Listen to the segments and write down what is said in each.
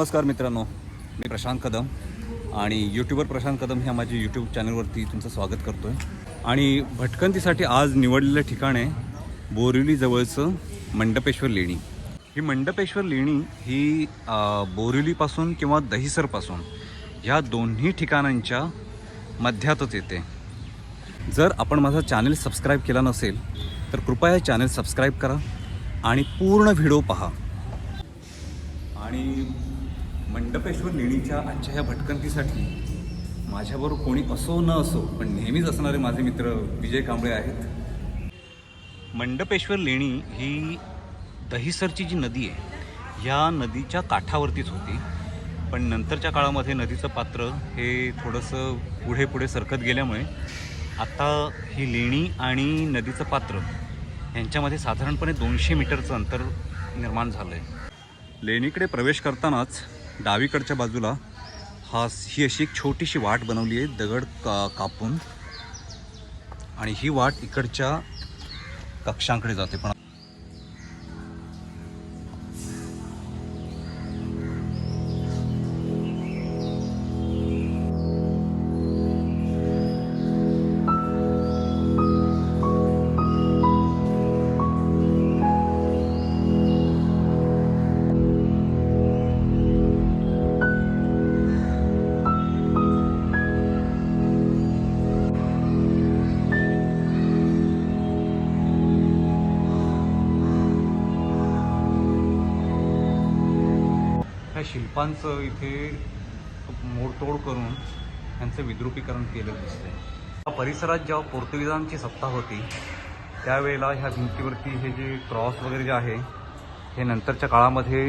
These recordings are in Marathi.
नमस्कार मित्रांनो. मी प्रशांत कदम आणि यूट्यूबर प्रशांत कदम ह्या माझ्या यूट्यूब चॅनलवरती तुमचं स्वागत करतो आहे आणि भटकंतीसाठी आज निवडलेलं ठिकाण आहे बोरिवलीजवळचं मंडपेश्वर लेणी. ही मंडपेश्वर लेणी ही बोरिवलीपासून किंवा दहिसरपासून ह्या दोन्ही ठिकाणांच्या मध्यातच येते. जर आपण माझा चॅनल सबस्क्राईब केला नसेल तर कृपया चॅनल सबस्क्राईब करा आणि पूर्ण व्हिडिओ पहा. आणि मंडपेश्वर लेणीच्या आजच्या ह्या भटकंतीसाठी माझ्याबरोबर कोणी असो न असो पण नेहमीच असणारे माझे मित्र विजय कांबळे आहेत. मंडपेश्वर लेणी ही दहिसरची जी नदी आहे ह्या नदीच्या काठावरतीच होती. पण नंतरच्या काळामध्ये नदीचं पात्र हे थोडंसं पुढे पुढे सरकत गेल्यामुळे आता ही लेणी आणि नदीचं पात्र यांच्यामध्ये साधारणपणे दोनशे मीटरचं अंतर निर्माण झालं आहे लेणीकडे प्रवेश करतानाच डावीकडच्या बाजूला हा ही अशी एक छोटीशी वाट बनवली आहे दगड का कापून. आणि ही वाट इकडच्या कक्षांकडे जाते. पण मोठ्या शिल्पांचं इथे मोडतोड करून त्यांचं विद्रुपीकरण केलं दिसतंय. या परिसरात जेव्हा पोर्तुगीजांची सत्ता होती त्यावेळेला ह्या भिंतीवरती हे जे क्रॉस वगैरे जे आहे हे नंतरच्या काळामध्ये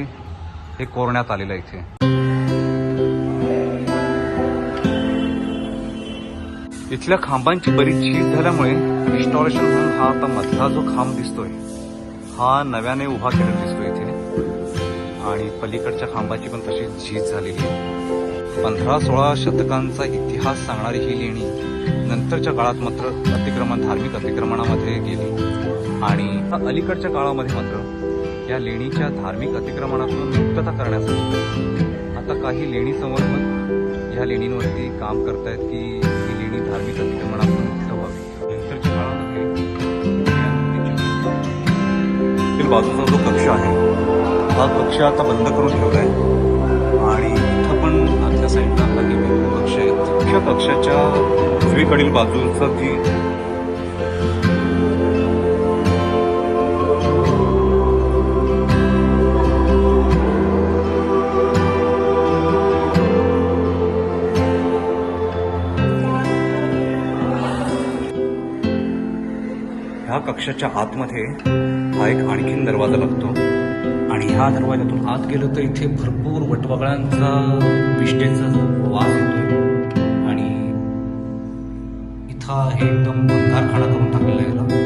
हे कोरण्यात आलेलं आहे इथे. इथल्या खांबांची बरीच चीज झाल्यामुळे रिस्टॉरेशन म्हणून हा आता मधला जो खांब दिसतोय हा नव्याने उभा केलेला दिसतोय इथे. आणि पलीकडच्या खांबाची पण तशी झीज झालेली आहे. पंधरा सोळा शतकांचा इतिहास सांगणारी ही लेणी नंतरच्या काळात मात्र अतिक्रमण धार्मिक अतिक्रमणामध्ये गेली. आणि अलीकडच्या काळामध्ये मात्र या लेणीच्या धार्मिक अतिक्रमणातून मुक्तता करण्यासाठी आता काही लेणी संवर्धन या लेणींवरती काम करतायत की ही लेणी धार्मिक अतिक्रमणातून मुक्त व्हावी. नंतरच्या काळामध्ये बाजूचा जो कक्ष आहे हा कक्ष आता बंद करून ठेवलाय. आणि इथं पण आतल्या साईडला आता वेगळे कक्ष आहेत. कक्षाच्या उजवीकडील बाजूचं जी ह्या कक्षाच्या आतमध्ये हा एक आणखीन दरवाजा लागतो. आणि ह्या दरवाजातून आत गेलं तर इथे भरपूर वटवागळांचा विष्टेचा जो वास येतोय. आणि इथं हे एकदम बंगारखाना करून टाकलेला आहे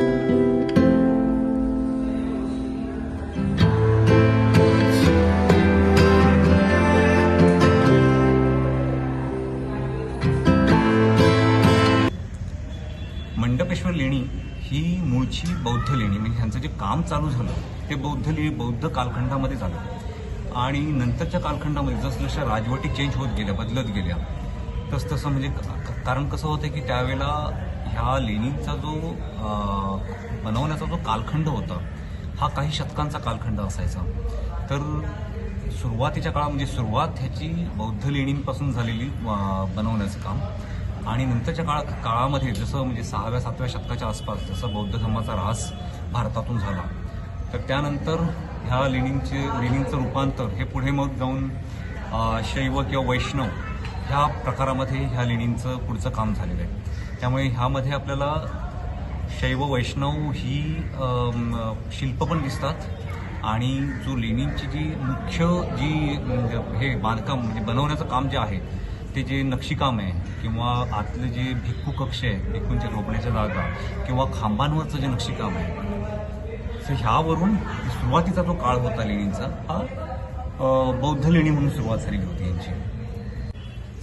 मंडपेश्वर लेणी ही मूळची बौद्ध लेणी. म्हणजे ह्यांचं जे काम चालू झालं ते बौद्ध लेणी बौद्ध कालखंडामध्ये झालं. आणि नंतरच्या कालखंडामध्ये जसजशा राजवटी चेंज होत गेल्या बदलत गेल्या तस तसं म्हणजे कारण कसं होतं की त्यावेळेला ह्या लेणींचा जो बनवण्याचा जो कालखंड होता हा काही शतकांचा कालखंड असायचा. तर सुरुवातीच्या काळात म्हणजे सुरुवात ह्याची बौद्ध लेणींपासून झालेली बनवण्याचं काम. आणि नंतरच्या काळा काळामध्ये जसं म्हणजे सहाव्या सातव्या शतकाच्या आसपास जसं बौद्ध धर्माचा ऱ्हास भारतातून झाला तर त्यानंतर ह्या लेणींचे लेणींचं रूपांतर हे पुढे मग जाऊन शैव किंवा वैष्णव ह्या प्रकारामध्ये ह्या लेणींचं पुढचं काम झालेलं आहे. त्यामुळे ह्यामध्ये आपल्याला शैव वैष्णव ही शिल्प पण दिसतात आणि जो लेणींची जी मुख्य जी म्हणजे हे बांधकाम म्हणजे बनवण्याचं काम जे आहे ते जे नक्षीकाम आहे किंवा आतले जे भिक्खू कक्ष आहे भिक्खूंच्या झोपण्याच्या जागा किंवा खांबांवरचं जे नक्षीकाम आहे तर ह्यावरून सुरुवातीचा जो काळ होता लेणींचा हा बौद्ध लेणी म्हणून सुरुवात झालेली होती यांची.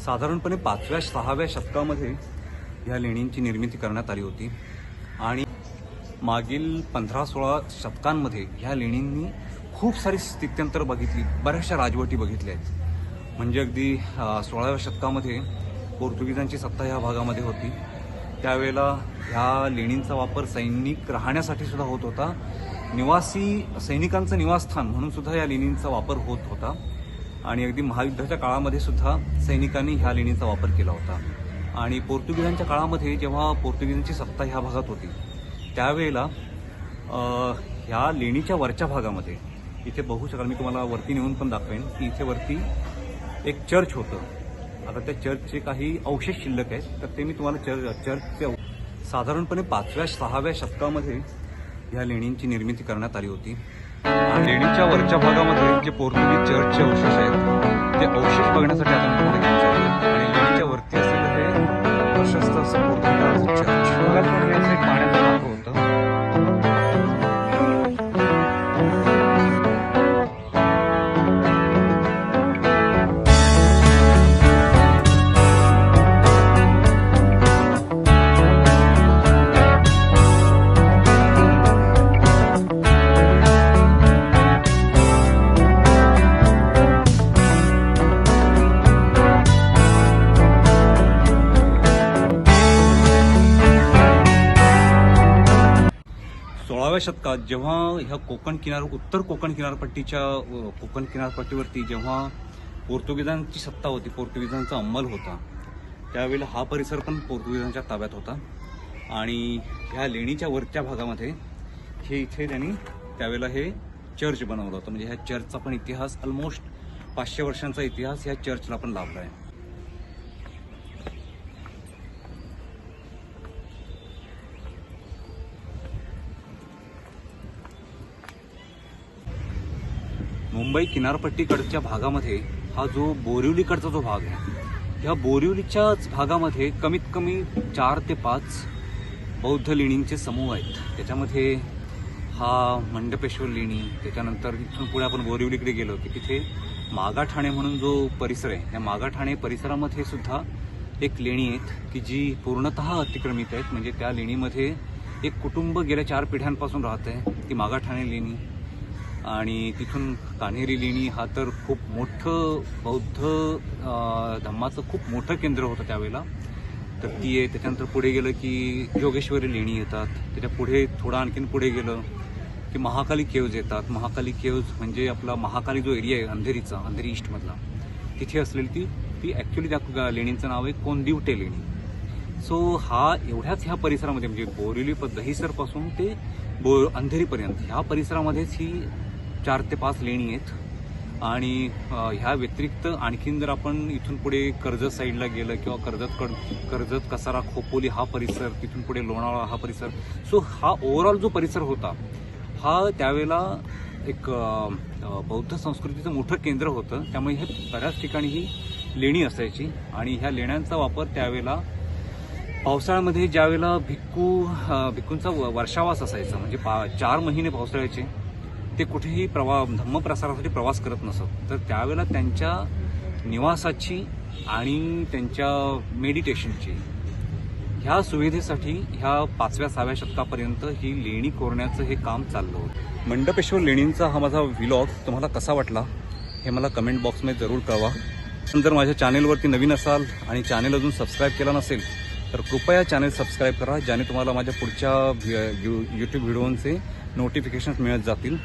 साधारणपणे पाचव्या सहाव्या शतकामध्ये ह्या लेणींची निर्मिती करण्यात आली होती. आणि मागील पंधरा सोळा शतकांमध्ये ह्या लेणींनी खूप सारी स्थित्यंतर बघितली बऱ्याचशा राजवटी बघितल्या आहेत. म्हणजे अगदी सोळाव्या शतकामध्ये पोर्तुगीजांची सत्ता ह्या भागामध्ये होती. त्यावेळेला ह्या लेणींचा वापर सैनिक राहण्यासाठी सुद्धा होत होता. निवासी सैनिकांचं निवासस्थान म्हणून सुद्धा या लेणींचा वापर होत होता. आणि अगदी महायुद्धाच्या काळामध्ये सुद्धा सैनिकांनी ह्या लेणींचा वापर केला होता. आणि पोर्तुगीजांच्या काळामध्ये जेव्हा पोर्तुगीजांची सत्ता ह्या भागात होती त्यावेळेला ह्या लेणीच्या वरच्या भागामध्ये इथे बघू शकाल मी तुम्हाला वरती नेऊन पण दाखवेन की इथे वरती एक चर्च होतं. आता त्या चर्चचे काही अवशेष शिल्लक आहेत तर ते मी तुम्हाला चर्च चर्चचे साधारणपणे पाचव्या सहाव्या शतकामध्ये ह्या लेणींची निर्मिती करण्यात आली होती. आणि लेणीच्या वरच्या भागामध्ये जे पोर्तुगीज चर्चचे अवशेष आहेत ते अवशेष बघण्यासाठी आता मी सोळाव्या शतकात जेव्हा ह्या कोकण किनार उत्तर कोकण किनारपट्टीच्या कोकण किनारपट्टीवरती जेव्हा पोर्तुगीजांची सत्ता होती पोर्तुगीजांचा अंमल होता त्यावेळेला हा परिसर पण पोर्तुगीजांच्या ताब्यात होता. आणि ह्या लेणीच्या वरच्या भागामध्ये हे इथे त्यांनी त्यावेळेला हे चर्च बनवलं होतं. म्हणजे ह्या चर्चचा पण इतिहास ऑलमोस्ट पाचशे वर्षांचा इतिहास ह्या चर्चला पण लाभला आहे. मुंबई किनारपट्टीकडच्या भागामध्ये हा जो बोरिवलीकडचा जो भाग आहे ह्या बोरिवलीच्याच भागामध्ये कमीत कमी चार ते पाच बौद्ध लेणींचे समूह आहेत. त्याच्यामध्ये हा मंडपेश्वर लेणी त्याच्यानंतर इथून पुढे आपण बोरिवलीकडे गेलो की तिथे मागाठाणे म्हणून जो परिसर आहे या मागाठाणे परिसरामध्ये सुद्धा एक लेणी आहेत की जी पूर्णतः अतिक्रमित आहेत. म्हणजे त्या लेणीमध्ये एक कुटुंब गेल्या चार पिढ्यांपासून राहत आहे ती मागाठाणे लेणी. आणि तिथून कान्हेरी लेणी हा तर खूप मोठं बौद्ध धम्माचं खूप मोठं केंद्र होतं त्यावेळेला. तर ती आहे त्याच्यानंतर पुढे गेलं की जोगेश्वरी लेणी येतात. त्याच्या पुढे थोडं आणखीन पुढे गेलं की महाकाली केव्ज येतात. महाकाली केव्ज म्हणजे आपला महाकाली जो एरिया आहे अंधेरीचा अंधेरी ईस्टमधला. तिथे असलेली ती ती ॲक्च्युली त्या लेणींचं नाव आहे कोंदिवटे लेणी. सो हा एवढ्याच ह्या परिसरामध्ये म्हणजे बोरिवली प- दहिसरपासून ते बो अंधेरीपर्यंत ह्या परिसरामध्येच ही चार ते पाच लेणी आहेत. आणि ह्या व्यतिरिक्त आणखीन जर आपण इथून पुढे कर्जत साईडला गेलं किंवा कर्जत कड कर्जत कसारा खोपोली हा परिसर तिथून पुढे लोणावळा हा परिसर. सो हा ओव्हरऑल जो परिसर होता हा त्यावेळेला एक बौद्ध संस्कृतीचं मोठं केंद्र होतं. त्यामुळे हे बऱ्याच ठिकाणी ही लेणी असायची. आणि ह्या लेण्यांचा वापर त्यावेळेला पावसाळ्यामध्ये ज्यावेळेला भिक्खू अ, भिक्खूंचा व- वर्षावास असायचा म्हणजे पा चार महिने पावसाळ्याचे ते कुठेही प्रवा धम्मप्रसारासाठी प्रवास करत नसत. तर त्यावेळेला त्यांच्या निवासाची आणि त्यांच्या मेडिटेशनची ह्या सुविधेसाठी ह्या पाचव्या सहाव्या शतकापर्यंत ही लेणी कोरण्याचं हे काम चाललं होतं. मंडपेश्वर लेणींचा हा माझा व्हिलॉग तुम्हाला कसा वाटला हे मला कमेंट बॉक्समध्ये जरूर कळवा. पण जर माझ्या चॅनेलवरती नवीन असाल आणि चॅनेल अजून सबस्क्राईब केला नसेल तर कृपया चॅनल सबस्क्राईब करा ज्याने तुम्हाला माझ्या पुढच्या यूट्यूब व्हिडिओंचे नोटिफिकेशन्स मिळत जातील.